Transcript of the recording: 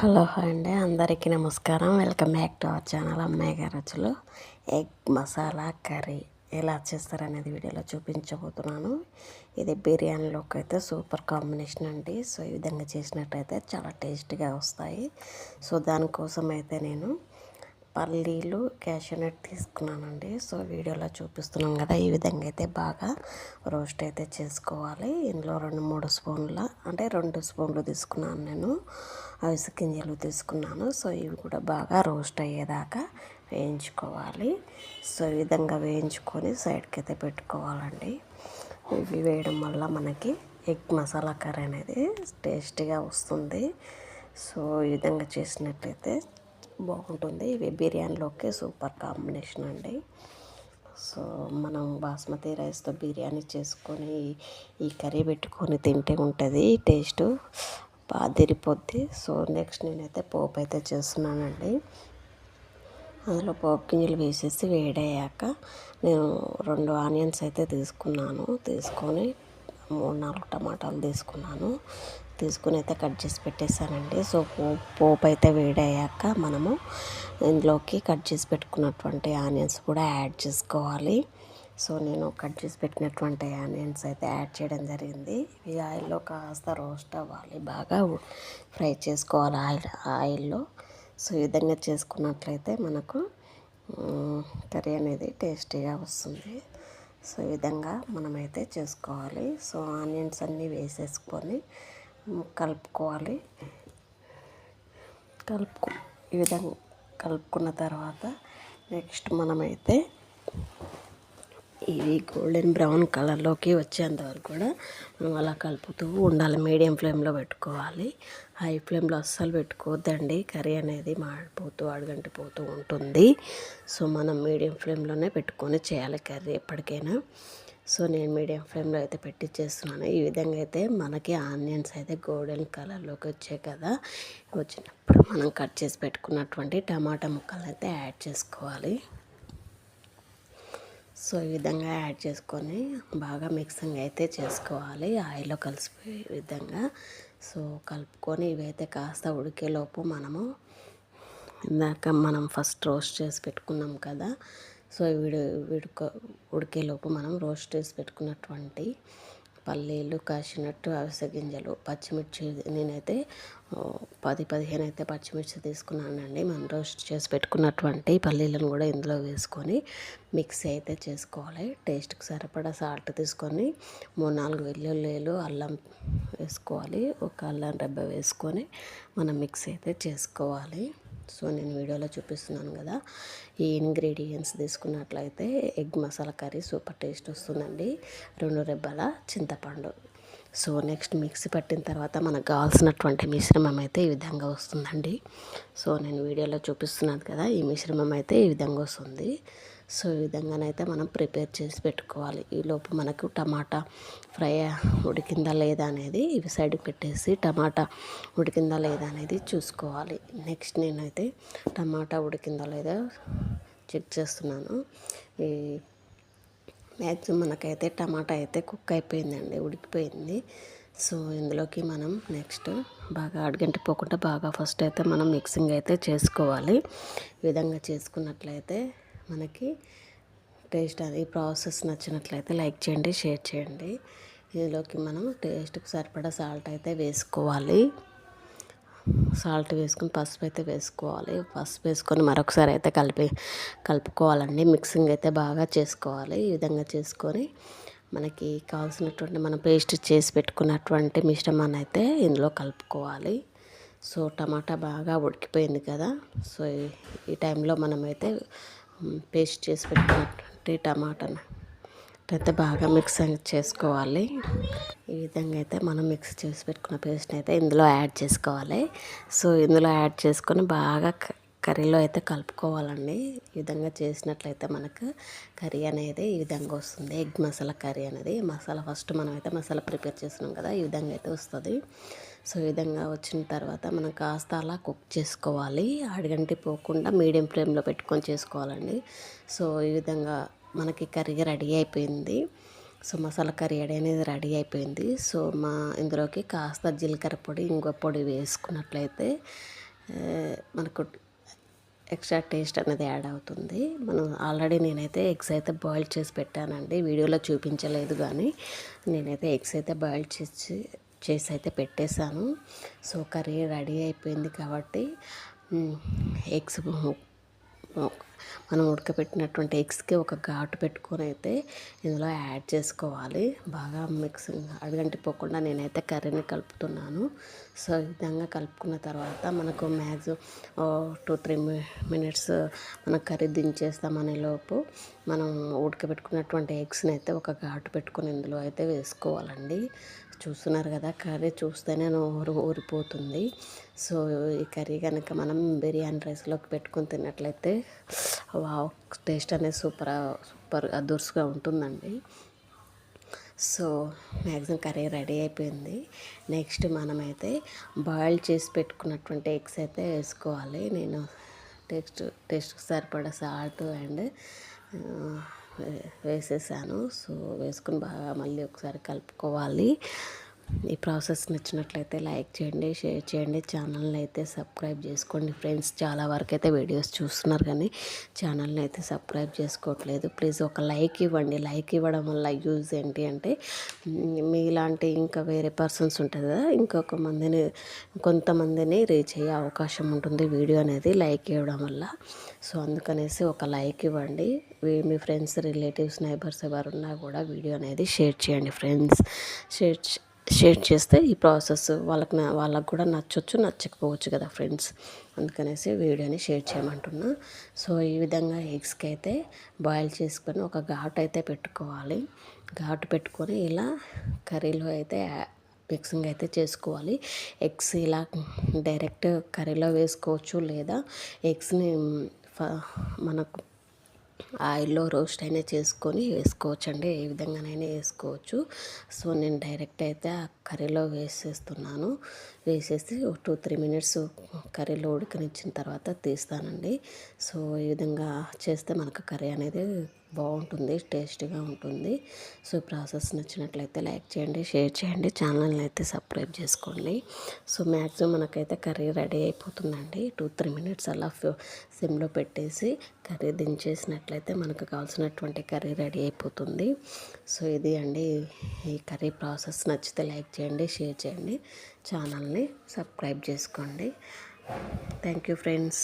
Hello అండి అందరికీ నమస్కారం. Welcome back to our channel అమ్మాయి గారి రుచులు. ఎగ్ మసాలా కర్రీ ఎలా చేస్తారనేది వీడియోలో చూపించబోతున్నాను. ఇది బిర్యానీలోకి అయితే సూపర్ కాంబినేషన్ అండి. సో ఈ విధంగా చేసినట్టయితే చాలా టేస్టీగా వస్తాయి. సో దానికోసం అయితే నేను పల్లీలు క్యాషనట్ తీసుకున్నానండి. సో వీడియోలో చూపిస్తున్నాం కదా ఈ విధంగా అయితే బాగా రోస్ట్ అయితే చేసుకోవాలి. ఇందులో రెండు మూడు స్పూన్ల అంటే రెండు స్పూన్లు తీసుకున్నాను నేను. అవిసె గింజలు తీసుకున్నాను. సో ఇవి కూడా బాగా రోస్ట్ అయ్యేదాకా వేయించుకోవాలి. సో ఈ విధంగా వేయించుకొని సైడ్కి అయితే పెట్టుకోవాలండి. ఇవి వేయడం వల్ల మనకి ఎగ్ మసాలా కర్రీ అనేది టేస్టీగా వస్తుంది. సో ఈ విధంగా చేసినట్లయితే బాగుంటుంది. ఇవి బిర్యానీలోకి సూపర్ కాంబినేషన్ అండి. సో మనం బాస్మతి రైస్తో బిర్యానీ చేసుకొని ఈ కర్రీ పెట్టుకొని తింటే ఉంటుంది టేస్ట్ బాగా తిరిపోద్ది సో నెక్స్ట్ నేనైతే పోపు అయితే చేస్తున్నానండి. అందులో పోపు గింజలు వేసేసి వేడయ్యాక నేను రెండు ఆనియన్స్ అయితే తీసుకున్నాను. తీసుకొని మూడు నాలుగు టమాటాలు తీసుకున్నాను. తీసుకుని అయితే కట్ చేసి పెట్టేశానండి. సో పోపు అయితే వేడయ్యాక మనము ఇందులోకి కట్ చేసి పెట్టుకున్నటువంటి ఆనియన్స్ కూడా యాడ్ చేసుకోవాలి. సో నేను కట్ చేసి పెట్టినటువంటి ఆనియన్స్ అయితే యాడ్ చేయడం జరిగింది. ఈ ఆయిల్లో కాస్త రోస్ట్ అవ్వాలి. బాగా ఫ్రై చేసుకోవాలి ఆయిల్ ఆయిల్లో. సో ఈ విధంగా చేసుకున్నట్లయితే మనకు కర్రీ అనేది టేస్టీగా వస్తుంది. సో ఈ విధంగా మనమైతే చేసుకోవాలి. సో ఆనియన్స్ అన్నీ వేసేసుకొని కలుపుకోవాలి. కలుపుకు ఈ విధంగా కలుపుకున్న తర్వాత నెక్స్ట్ మనమైతే ఇవి గోల్డెన్ బ్రౌన్ కలర్లోకి వచ్చేంత వరకు కూడా మనం అలా కలుపుతూ ఉండాలి. మీడియం ఫ్లేమ్లో పెట్టుకోవాలి. హై ఫ్లేమ్లో అస్సలు పెట్టుకోవద్దండి. కర్రీ అనేది మాడిపోతూ అడగంటిపోతూ ఉంటుంది. సో మనం మీడియం ఫ్లేమ్లోనే పెట్టుకొని చేయాలి కర్రీ ఎప్పటికైనా. సో నేను మీడియం ఫ్లేమ్లో అయితే పెట్టి చేస్తున్నాను ఈ విధంగా అయితే మనకి ఆనియన్స్ అయితే గోల్డెన్ కలర్లోకి వచ్చాయి కదా. వచ్చినప్పుడు మనం కట్ చేసి పెట్టుకున్నటువంటి టమాటా ముక్కలను అయితే యాడ్ చేసుకోవాలి. సో ఈ విధంగా యాడ్ చేసుకొని బాగా మిక్సింగ్ అయితే చేసుకోవాలి. ఆయిల్లో కలిసిపోయే విధంగా. సో కలుపుకొని ఇవైతే కాస్త ఉడికేలోపు మనము ఇందాక మనం ఫస్ట్ రోస్ట్ చేసి పెట్టుకున్నాం కదా. సో విడు విడుక ఉడికేలోపు మనం రోస్ట్ చేసి పెట్టుకున్నటువంటి పల్లీలు కాసినట్టు అవిసె గింజలు పచ్చిమిర్చి నేనైతే పది పదిహేను అయితే పచ్చిమిర్చి తీసుకున్నానండి. మనం రోస్ట్ చేసి పెట్టుకున్నటువంటి పల్లీలను కూడా ఇందులో వేసుకొని మిక్సీ అయితే చేసుకోవాలి. టేస్ట్కి సరిపడా సాల్ట్ తీసుకొని మూడు నాలుగు వెల్లుల్లిలు అల్లం వేసుకోవాలి. ఒక అల్లం రెబ్బ వేసుకొని మనం మిక్సీ అయితే చేసుకోవాలి. సో నేను వీడియోలో చూపిస్తున్నాను కదా ఈ ఇంగ్రీడియంట్స్ తీసుకున్నట్లయితే egg masala curry super taste వస్తుందండి. రెండు రెబ్బల చింతపండు. సో నెక్స్ట్ మిక్సీ పట్టిన తర్వాత మనకు కావాల్సినటువంటి మిశ్రమం అయితే ఈ విధంగా వస్తుందండి. సో నేను వీడియోలో చూపిస్తున్నాను కదా ఈ మిశ్రమం అయితే ఈ విధంగా వస్తుంది. సో ఈ విధంగానైతే మనం ప్రిపేర్ చేసి పెట్టుకోవాలి. ఈలోపు మనకు టమాటా ఫ్రై ఉడికిందా లేదా అనేది ఇవి సైడ్కి పెట్టేసి టమాటా ఉడికిందా లేదా అనేది చూసుకోవాలి. నెక్స్ట్ నేనైతే టమాటా ఉడికిందా లేదా చెక్ చేస్తున్నాను. ఈ మ్యాక్సిమం మనకైతే టమాటా అయితే కుక్ అయిపోయిందండి ఉడికిపోయింది. సో ఇందులోకి మనం నెక్స్ట్ బాగా అడిగంటి పోకుండా బాగా ఫస్ట్ అయితే మనం మిక్సింగ్ అయితే చేసుకోవాలి. ఈ విధంగా చేసుకున్నట్లయితే మనకి టేస్ట్ అది ప్రాసెస్ నచ్చినట్లయితే లైక్ చేయండి షేర్ చేయండి. ఇందులోకి మనం టేస్ట్కి సరిపడా సాల్ట్ అయితే వేసుకోవాలి. సాల్ట్ వేసుకొని పసుపు అయితే వేసుకోవాలి. పసుపు వేసుకొని మరొకసారి అయితే కలిపి కలుపుకోవాలండి. మిక్సింగ్ అయితే బాగా చేసుకోవాలి. ఈ విధంగా చేసుకొని మనకి కావాల్సినటువంటి మనం పేస్ట్ చేసి పెట్టుకున్నటువంటి మిశ్రమాన్ని అయితే ఇందులో కలుపుకోవాలి. సో టమాటా బాగా ఉడికిపోయింది కదా. సో ఈ టైంలో మనమైతే పేస్ట్ చేసి పెట్టుకున్నటువంటి టమాటాను అయితే బాగా మిక్స్ చేసుకోవాలి. ఈ విధంగా అయితే మనం మిక్స్ చేసి పెట్టుకున్న పేస్ట్ని అయితే ఇందులో యాడ్ చేసుకోవాలి. సో ఇందులో యాడ్ చేసుకొని బాగా కర్రీలో అయితే కలుపుకోవాలండి. ఈ విధంగా చేసినట్లయితే మనకు కర్రీ అనేది ఈ విధంగా వస్తుంది. ఎగ్ మసాలా కర్రీ అనేది మసాలా ఫస్ట్ మనం అయితే మసాలా ప్రిపేర్ చేసినాం కదా ఈ విధంగా అయితే వస్తుంది. సో ఈ విధంగా వచ్చిన తర్వాత మనం కాస్త అలా కుక్ చేసుకోవాలి. అడగంటి పోకుండా మీడియం ఫ్లేమ్లో పెట్టుకొని చేసుకోవాలండి. సో ఈ విధంగా మనకి కర్రీ రెడీ అయిపోయింది. సో మసాలా కర్రీ అనేది రెడీ అయిపోయింది. సో మా ఇందులోకి కాస్త జీలకర్ర పొడి ఇంకో పొడి వేసుకున్నట్లయితే మనకు ఎక్స్ట్రా టేస్ట్ అనేది యాడ్ అవుతుంది. మనం ఆల్రెడీ నేనైతే ఎగ్స్ అయితే బాయిల్ చేసి పెట్టానండి. వీడియోలో చూపించలేదు కానీ నేనైతే ఎగ్స్ అయితే బాయిల్ చేసి చేసి అయితే పెట్టేశాను. సో కర్రీ రెడీ అయిపోయింది కాబట్టి ఎగ్స్ మనం ఉడకబెట్టినటువంటి ఎగ్స్కి ఒక ఘాటు పెట్టుకొని అయితే ఇందులో యాడ్ చేసుకోవాలి. బాగా మిక్సింగ్ అడగంటిపోకుండా నేనైతే కర్రీని కలుపుతున్నాను. సో ఈ విధంగా కలుపుకున్న తర్వాత మనకు మ్యాక్సిమం టూ త్రీ మినిట్స్ మన కర్రీ దించేస్తామనే లోపు మనం ఉడకబెట్టుకున్నటువంటి ఎగ్స్ని అయితే ఒక ఘాటు పెట్టుకొని ఇందులో అయితే వేసుకోవాలండి. చూస్తున్నారు కదా కర్రీ చూస్తేనే నోరు ఊరిపోతుంది. సో ఈ కర్రీ కనుక మనం బిర్యానీ రైస్లోకి పెట్టుకుని తిన్నట్లయితే వావ్ టేస్ట్ అనేది సూపర్ సూపర్ అదుర్సుగా ఉంటుందండి. సో మ్యాక్సిమం కర్రీ రెడీ అయిపోయింది. నెక్స్ట్ మనమైతే బాయిల్ చేసి పెట్టుకున్నటువంటి ఎగ్స్ అయితే వేసుకోవాలి. నేను టేస్ట్ టేస్ట్కి సరిపడా సాల్ట్ అండ్ వేసేసాను. సో వేసుకుని బాగా మళ్ళీ ఒకసారి కలుపుకోవాలి. ఈ ప్రాసెస్ నచ్చినట్లయితే లైక్ చేయండి షేర్ చేయండి. ఛానల్ని అయితే సబ్స్క్రైబ్ చేసుకోండి ఫ్రెండ్స్. చాలా వరకు అయితే వీడియోస్ చూస్తున్నారు కానీ ఛానల్ని అయితే సబ్స్క్రైబ్ చేసుకోవట్లేదు. ప్లీజ్ ఒక లైక్ ఇవ్వండి. లైక్ ఇవ్వడం వల్ల యూజ్ ఏంటి అంటే మీలాంటి ఇంకా వేరే పర్సన్స్ ఉంటుంది కదా ఇంకొక మందిని కొంతమందిని రీచ్ అయ్యే అవకాశం ఉంటుంది వీడియో అనేది లైక్ ఇవ్వడం వల్ల. సో అందుకనేసి ఒక లైక్ ఇవ్వండి. మీ ఫ్రెండ్స్ రిలేటివ్స్ నైబర్స్ ఎవరు ఉన్నా కూడా వీడియో అనేది షేర్ చేయండి ఫ్రెండ్స్. షేర్ షేర్ చేస్తే ఈ ప్రాసెస్ వాళ్ళకి వాళ్ళకు కూడా నచ్చొచ్చు నచ్చకపోవచ్చు కదా ఫ్రెండ్స్. అందుకనేసి వీడియోని షేర్ చేయమంటున్నా. సో ఈ విధంగా ఎగ్స్కి అయితే బాయిల్ చేసుకొని ఒక ఘాటు అయితే పెట్టుకోవాలి. ఘాటు పెట్టుకొని ఇలా కర్రీలో అయితే మిక్సింగ్ అయితే చేసుకోవాలి. ఎగ్స్ ఇలా డైరెక్ట్ కర్రీలో వేసుకోవచ్చు లేదా ఎగ్స్ని ఫ మనకు ఆయిల్లో రోస్ట్ అయినా చేసుకొని వేసుకోవచ్చండి. ఏ విధంగానైనా వేసుకోవచ్చు. సో నేను డైరెక్ట్ అయితే ఆ కర్రీలో వేసేస్తున్నాను. వేసేసి ఒక టూ త్రీ మినిట్స్ కర్రీలో ఉడకనిచ్చిన తర్వాత తీస్తానండి. సో ఈ విధంగా చేస్తే మనకు కర్రీ అనేది బాగుంటుంది టేస్టీగా ఉంటుంది. సో ప్రాసెస్ నచ్చినట్లయితే లైక్ చేయండి షేర్ చేయండి ఛానల్ని అయితే సబ్స్క్రైబ్ చేసుకోండి. సో మ్యాక్సిమం మనకైతే కర్రీ రెడీ అయిపోతుందండి. టూ త్రీ మినిట్స్ అలా సిమ్లో పెట్టేసి కర్రీ దించేసినట్లయితే మనకు కావాల్సినటువంటి కర్రీ రెడీ అయిపోతుంది. సో ఇది అండి. ఈ కర్రీ ప్రాసెస్ నచ్చితే లైక్ చేయండి షేర్ చేయండి ఛానల్ని సబ్స్క్రైబ్ చేసుకోండి. Thank you friends.